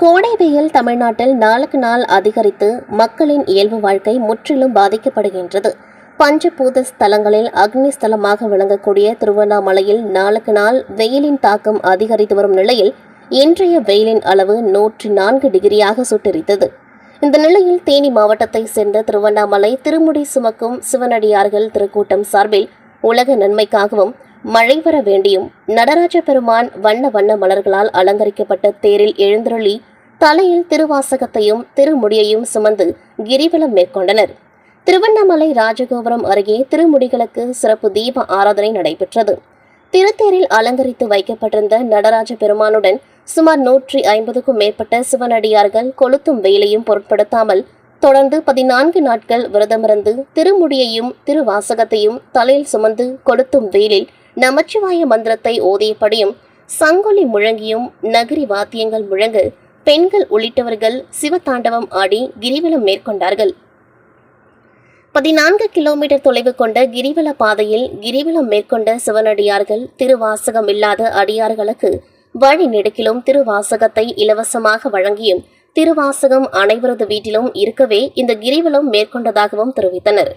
கோடை வெயில் தமிழ்நாட்டில் நாளுக்கு நாள் அதிகரித்து மக்களின் இயல்பு வாழ்க்கை முற்றிலும் பாதிக்கப்படுகின்றது. பஞ்சபூத ஸ்தலங்களில் அக்னி ஸ்தலமாக விளங்கக்கூடிய திருவண்ணாமலையில் நாளுக்கு நாள் வெயிலின் தாக்கம் அதிகரித்து வரும் நிலையில் இன்றைய வெயிலின் அளவு நூற்றி நான்கு டிகிரியாக சுட்டெரித்தது. இந்த நிலையில் தேனி மாவட்டத்தை சேர்ந்த திருவண்ணாமலை திருமுடி சுமக்கும் சிவனடியார்கள் திருக்கூட்டம் சார்பில் உலக நன்மைக்காகவும் மழை வர வேண்டியும் நடராஜ பெருமான் வண்ண வண்ண மலர்களால் அலங்கரிக்கப்பட்ட தேரில் எழுந்தருளி தலையில் திருவாசகத்தையும் திருமுடியையும் சுமந்து கிரிவலம் மேற்கொண்டனர். திருவண்ணாமலை ராஜகோபுரம் அருகே திருமுடிகளுக்கு சிறப்பு தீப ஆராதனை நடைபெற்றது. திருத்தேரில் அலங்கரித்து வைக்கப்பட்டிருந்த நடராஜ பெருமானுடன் சுமார் நூற்றி ஐம்பதுக்கும் மேற்பட்ட சிவனடியார்கள் கொளுத்தும் வெயிலையும் பொருட்படுத்தாமல் தொடர்ந்து பதினான்கு நாட்கள் விரதமிருந்து திருமுடியையும் திருவாசகத்தையும் தலையில் சுமந்து கொளுத்தும் வெயிலில் நமச்சிவாய மந்திரத்தை ஓதியபடியும் சங்கொலி முழங்கியும் நகரி வாத்தியங்கள் முழங்க பெண்கள் உள்ளிட்டவர்கள் சிவதாண்டவம் ஆடி கிரிவலம் மேற்கொண்டார்கள். பதினான்கு கிலோமீட்டர் தொலைவு கொண்ட கிரிவல பாதையில் கிரிவலம் மேற்கொண்ட சிவனடியார்கள் திருவாசகம் இல்லாத அடியார்களுக்கு வழி நெடுக்கிலும் திருவாசகத்தை இலவசமாக வழங்கியும் திருவாசகம் அனைவரது வீட்டிலும் இருக்கவே இந்த கிரிவலம் மேற்கொண்டதாகவும் தெரிவித்தனர்.